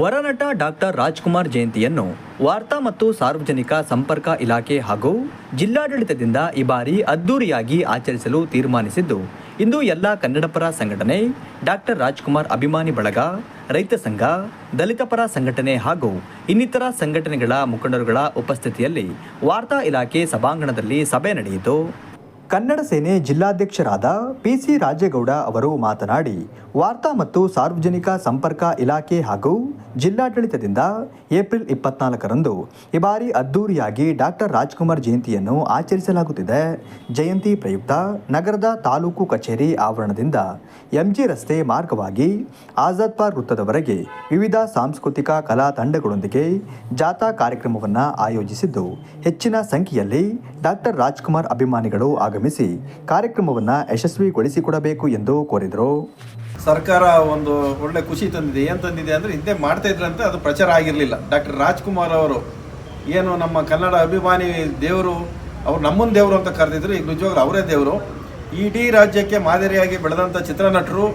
ವರನಟ doctor Rajkumar ಜಯಂತಿಯನ್ನು ವಾರ್ತಾ ಮತ್ತು ಸಾರ್ವಜನಿಕ ಸಂಪರ್ಕ ಇಲಾಖೆ ಹಾಗೂ ಜಿಲ್ಲಾಡಳಿತದಿಂದ ಈ ಬಾರಿ ಅದ್ದೂರಿಯಾಗಿ ಆಚರಿಸಲು ತೀರ್ಮಾನಿಸಿದ್ದು, ಇಂದು ಎಲ್ಲ ಕನ್ನಡಪರ ಸಂಘಟನೆ, ಡಾಕ್ಟರ್ ರಾಜ್ಕುಮಾರ್ ಅಭಿಮಾನಿ ಬಳಗ, ರೈತ ಸಂಘ, ದಲಿತ ಪರ ಸಂಘಟನೆ ಹಾಗೂ ಇನ್ನಿತರ ಸಂಘಟನೆಗಳ ಮುಖಂಡರುಗಳ ಉಪಸ್ಥಿತಿಯಲ್ಲಿ ವಾರ್ತಾ ಇಲಾಖೆ ಸಭಾಂಗಣದಲ್ಲಿ ಸಭೆ ನಡೆಯಿತು. ಕನ್ನಡ ಸೇನೆ ಜಿಲ್ಲಾಧ್ಯಕ್ಷರಾದ ಪಿಸಿ ರಾಜೇಗೌಡ ಅವರು ಮಾತನಾಡಿ, ವಾರ್ತಾ ಮತ್ತು ಸಾರ್ವಜನಿಕ ಸಂಪರ್ಕ ಇಲಾಖೆ ಹಾಗೂ ಜಿಲ್ಲಾಡಳಿತದಿಂದ ಏಪ್ರಿಲ್ ಇಪ್ಪತ್ನಾಲ್ಕರಂದು ಈ ಬಾರಿ ಅದ್ದೂರಿಯಾಗಿ ಡಾಕ್ಟರ್ ರಾಜ್ಕುಮಾರ್ ಜಯಂತಿಯನ್ನು ಆಚರಿಸಲಾಗುತ್ತಿದೆ. ಜಯಂತಿ ಪ್ರಯುಕ್ತ ನಗರದ ತಾಲೂಕು ಕಚೇರಿ ಆವರಣದಿಂದ ಎಂಜಿ ರಸ್ತೆ ಮಾರ್ಗವಾಗಿ ಆಜಾದ್ ಪಾರ್ಕ್ ವೃತ್ತದವರೆಗೆ ವಿವಿಧ ಸಾಂಸ್ಕೃತಿಕ ಕಲಾ ತಂಡಗಳೊಂದಿಗೆ ಜಾಥಾ ಕಾರ್ಯಕ್ರಮವನ್ನು ಆಯೋಜಿಸಿದ್ದು, ಹೆಚ್ಚಿನ ಸಂಖ್ಯೆಯಲ್ಲಿ ಡಾಕ್ಟರ್ ರಾಜ್ಕುಮಾರ್ ಅಭಿಮಾನಿಗಳು ಆಗಮಿಸಿ ಕಾರ್ಯಕ್ರಮವನ್ನು ಯಶಸ್ವಿಗೊಳಿಸಿಕೊಡಬೇಕು ಎಂದು ಕೋರಿದರು. ಸರ್ಕಾರ ಒಂದು ಒಳ್ಳೆ ಖುಷಿ ತಂದಿದೆ. ಏನು ತಂದಿದೆ ಅಂದರೆ ಹಿಂದೆ ಮಾಡ್ತಾ ಇದ್ರಂತೆ, ಅದು ಪ್ರಚಾರ ಆಗಿರಲಿಲ್ಲ. ಡಾಕ್ಟರ್ ರಾಜ್ಕುಮಾರ್ ಅವರು ಏನು ನಮ್ಮ ಕನ್ನಡ ಅಭಿಮಾನಿ ದೇವರು, ಅವ್ರು ನಮ್ಮನ್ನು ದೇವರು ಅಂತ ಕರೆದಿದ್ರು, ಈಗ ನಿಜವಾಗ್ಲೂ ಅವರೇ ದೇವರು. ಇಡೀ ರಾಜ್ಯಕ್ಕೆ ಮಾದರಿಯಾಗಿ ಬೆಳೆದಂಥ ಚಿತ್ರನಟರು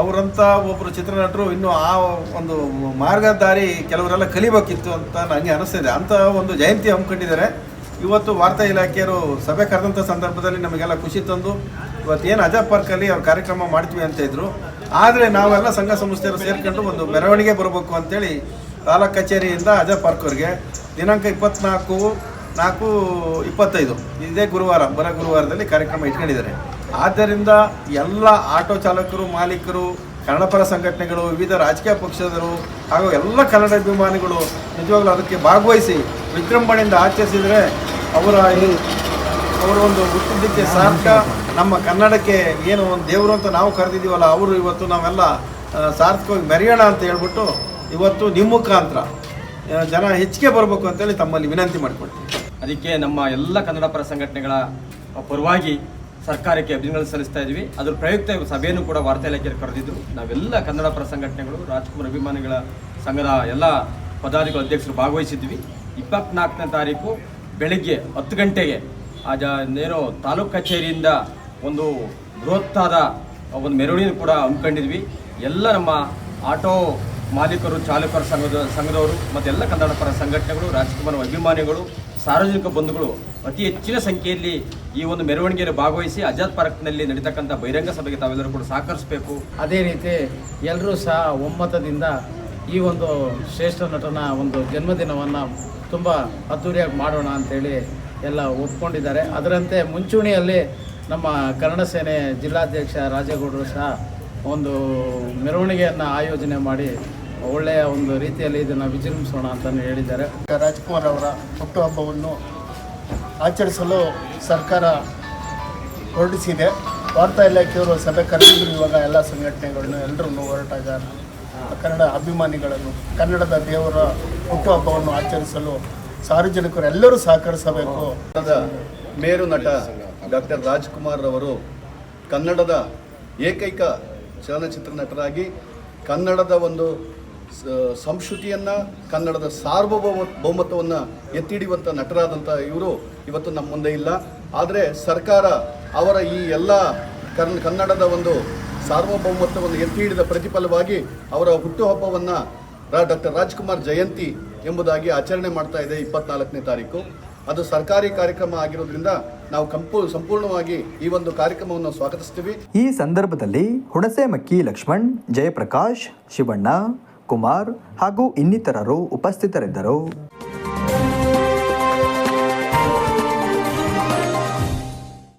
ಅವರಂಥ ಒಬ್ಬರು ಚಿತ್ರನಟರು ಇನ್ನೂ ಆ ಒಂದು ಮಾರ್ಗದಾರಿ ಕೆಲವರೆಲ್ಲ ಕಲಿಬೇಕಿತ್ತು ಅಂತ ನನಗೆ ಅನಿಸ್ತಿದೆ. ಅಂಥ ಒಂದು ಜಯಂತಿ ಹಮ್ಮಿಕೊಂಡಿದ್ದಾರೆ. ಇವತ್ತು ವಾರ್ತಾ ಇಲಾಖೆಯವರು ಸಭೆ ಕರೆದಂಥ ಸಂದರ್ಭದಲ್ಲಿ ನಮಗೆಲ್ಲ ಖುಷಿ ತಂದು ಏನು ಅಜಾ ಪಾರ್ಕಲ್ಲಿ ಅವ್ರು ಕಾರ್ಯಕ್ರಮ ಮಾಡ್ತೀವಿ ಅಂತ ಇದ್ರು. ಆದರೆ ನಾವೆಲ್ಲ ಸಂಘ ಸಂಸ್ಥೆಯರು ಸೇರ್ಕೊಂಡು ಒಂದು ಮೆರವಣಿಗೆ ಬರಬೇಕು ಅಂತೇಳಿ ತಾಲೂಕು ಕಚೇರಿಯಿಂದ ಅಜಾ ಪಾರ್ಕ್ವರೆಗೆ ದಿನಾಂಕ ಇಪ್ಪತ್ನಾಲ್ಕು, ನಾಲ್ಕು, ಇಪ್ಪತ್ತೈದು. ಇದೇ ಗುರುವಾರ, ಬರ ಗುರುವಾರದಲ್ಲಿ ಕಾರ್ಯಕ್ರಮ ಇಟ್ಕೊಂಡಿದ್ದಾರೆ. ಆದ್ದರಿಂದ ಎಲ್ಲ ಆಟೋ ಚಾಲಕರು, ಮಾಲೀಕರು ಕನ್ನಡಪರ ಸಂಘಟನೆಗಳು, ವಿವಿಧ ರಾಜಕೀಯ ಪಕ್ಷದರು ಹಾಗೂ ಎಲ್ಲ ಕನ್ನಡ ಅಭಿಮಾನಿಗಳು ನಿಜವಾಗ್ಲೂ ಅದಕ್ಕೆ ಭಾಗವಹಿಸಿ ವಿಜೃಂಭಣೆಯಿಂದ ಆಚರಿಸಿದರೆ ಅವರ ಅವರ ಒಂದು ಹುಟ್ಟಿದ್ದಕ್ಕೆ ಸಾರ್ಥಕ. ನಮ್ಮ ಕನ್ನಡಕ್ಕೆ ಏನು ಒಂದು ದೇವರು ಅಂತ ನಾವು ಕರೆದಿದ್ದೀವಲ್ಲ, ಅವರು ಇವತ್ತು ನಾವೆಲ್ಲ ಸಾರ್ಥಕವಾಗಿ ಮೆರೆಯೋಣ ಅಂತ ಹೇಳ್ಬಿಟ್ಟು ಇವತ್ತು ನಿಮ್ಮ ಮುಖಾಂತರ ಜನ ಹೆಚ್ಚಿಗೆ ಬರಬೇಕು ಅಂತೇಳಿ ತಮ್ಮಲ್ಲಿ ವಿನಂತಿ ಮಾಡಿಕೊಡ್ತೀವಿ ಅದಕ್ಕೆ ನಮ್ಮ ಎಲ್ಲ ಕನ್ನಡ ಪರ ಸಂಘಟನೆಗಳ ಪರವಾಗಿ ಸರ್ಕಾರಕ್ಕೆ ಅಭಿನಂದನೆ ಸಲ್ಲಿಸ್ತಾ ಇದ್ದೀವಿ ಅದ್ರ ಪ್ರಯುಕ್ತ ಸಭೆಯನ್ನು ಕೂಡ ವಾರ್ತಾ ಇಲಾಖೆಯಲ್ಲಿ ಕರೆದಿದ್ರು. ನಾವೆಲ್ಲ ಕನ್ನಡ ಪರ ಸಂಘಟನೆಗಳು, ರಾಜ್ಕುಮಾರ್ ಅಭಿಮಾನಿಗಳ ಸಂಘದ ಎಲ್ಲ ಪದಾಧಿಕಾರಿ ಅಧ್ಯಕ್ಷರು ಭಾಗವಹಿಸಿದ್ವಿ ಇಪ್ಪತ್ನಾಲ್ಕನೇ ತಾರೀಕು ಬೆಳಗ್ಗೆ ಹತ್ತು ಗಂಟೆಗೆ ಆ ಏನೋ ತಾಲೂಕು ಕಚೇರಿಯಿಂದ ಒಂದು ಬೃಹತ್ತಾದ ಒಂದು ಮೆರವಣಿಗೆ ಕೂಡ ಹಮ್ಮಿಕೊಂಡಿದ್ವಿ. ಎಲ್ಲ ನಮ್ಮ ಆಟೋ ಮಾಲೀಕರು, ಚಾಲಕರ ಸಂಘದ, ಸಂಘದವರು ಮತ್ತು ಎಲ್ಲ ಕನ್ನಡ ಪರ ಸಂಘಟನೆಗಳು, ರಾಜಕುಮಾರ ಅಭಿಮಾನಿಗಳು, ಸಾರ್ವಜನಿಕ ಬಂಧುಗಳು ಅತಿ ಹೆಚ್ಚಿನ ಸಂಖ್ಯೆಯಲ್ಲಿ ಈ ಒಂದು ಮೆರವಣಿಗೆಯಲ್ಲಿ ಭಾಗವಹಿಸಿ ಆಜಾದ್ ಪಾರ್ಕ್ನಲ್ಲಿ ನಡೀತಕ್ಕಂಥ ಬಹಿರಂಗ ಸಭೆಗೆ ತಾವೆಲ್ಲರೂ ಕೂಡ ಸಹಕರಿಸಬೇಕು. ಅದೇ ರೀತಿ ಎಲ್ಲರೂ ಸಹ ಒಮ್ಮತದಿಂದ ಈ ಒಂದು ಶ್ರೇಷ್ಠ ನಟನ ಒಂದು ಜನ್ಮದಿನವನ್ನು ತುಂಬ ಅದ್ಧೂರಿಯಾಗಿ ಮಾಡೋಣ ಅಂಥೇಳಿ ಎಲ್ಲ ಒಪ್ಕೊಂಡಿದ್ದಾರೆ. ಅದರಂತೆ ಮುಂಚೂಣಿಯಲ್ಲಿ ನಮ್ಮ ಕನ್ನಡ ಸೇನೆ ಜಿಲ್ಲಾಧ್ಯಕ್ಷ ರಾಜೇಗೌಡರು ಸಹ ಒಂದು ಮೆರವಣಿಗೆಯನ್ನು ಆಯೋಜನೆ ಮಾಡಿ ಒಳ್ಳೆಯ ಒಂದು ರೀತಿಯಲ್ಲಿ ಇದನ್ನು ವಿಜೃಂಭಿಸೋಣ ಅಂತಲೇ ಹೇಳಿದ್ದಾರೆ. ರಾಜ್ಕುಮಾರ್ ಅವರ ಹುಟ್ಟುಹಬ್ಬವನ್ನು ಆಚರಿಸಲು ಸರ್ಕಾರ ಹೊರಡಿಸಿದೆ. ವಾರ್ತಾ ಇಲಾಖೆಯವರು ಸಭೆ ಕರೆದಿದ್ರು, ಇವಾಗ ಎಲ್ಲ ಸಂಘಟನೆಗಳನ್ನು ಎಲ್ಲರೂ ಹೊರಟಾಗ ಕನ್ನಡ ಅಭಿಮಾನಿಗಳನ್ನು, ಕನ್ನಡದ ದೇವರ ಹುಟ್ಟುಹಬ್ಬವನ್ನು ಆಚರಿಸಲು ಸಾರ್ವಜನಿಕರು ಎಲ್ಲರೂ ಸಹಕರಿಸಬೇಕು. ಮೇರು ನಟ ಡಾಕ್ಟರ್ ರಾಜ್ಕುಮಾರ್ ಅವರು ಕನ್ನಡದ ಏಕೈಕ ಚಲನಚಿತ್ರ ನಟರಾಗಿ ಕನ್ನಡದ ಒಂದು ಸಂಸ್ಕೃತಿಯನ್ನು, ಕನ್ನಡದ ಸಾರ್ವಭೌಮ ಬಹುಮತವನ್ನು ಎತ್ತಿ ಹಿಡಿಯುವಂಥ ನಟರಾದಂಥ ಇವರು ಇವತ್ತು ನಮ್ಮ ಮುಂದೆ ಇಲ್ಲ. ಆದರೆ ಸರ್ಕಾರ ಅವರ ಈ ಎಲ್ಲ ಕನ್ ಕನ್ನಡದ ಒಂದು ಸಾರ್ವಭೌಮತ್ವವನ್ನು ಎತ್ತಿ ಹಿಡಿದ ಪ್ರತಿಫಲವಾಗಿ ಅವರ ಹುಟ್ಟುಹಬ್ಬವನ್ನು ರಾ ಡಾಕ್ಟರ್ ರಾಜ್ಕುಮಾರ್ ಜಯಂತಿ ಎಂಬುದಾಗಿ ಆಚರಣೆ ಮಾಡ್ತಾ ಇದೆ ಇಪ್ಪತ್ನಾಲ್ಕನೇ ತಾರೀಕು. ಅದು ಸರ್ಕಾರಿ ಕಾರ್ಯಕ್ರಮ ಆಗಿರೋದ್ರಿಂದ ನಾವು ಕಂಪು ಸಂಪೂರ್ಣವಾಗಿ ಈ ಒಂದು ಕಾರ್ಯಕ್ರಮವನ್ನು ಸ್ವಾಗತಿಸ್ತೀವಿ. ಈ ಸಂದರ್ಭದಲ್ಲಿ ಹುಣಸೆ ಮಕ್ಕಿ ಲಕ್ಷ್ಮಣ್, ಜಯಪ್ರಕಾಶ್, ಶಿವಣ್ಣ, ಕುಮಾರ್ ಹಾಗೂ ಇನ್ನಿತರರು ಉಪಸ್ಥಿತರಿದ್ದರು.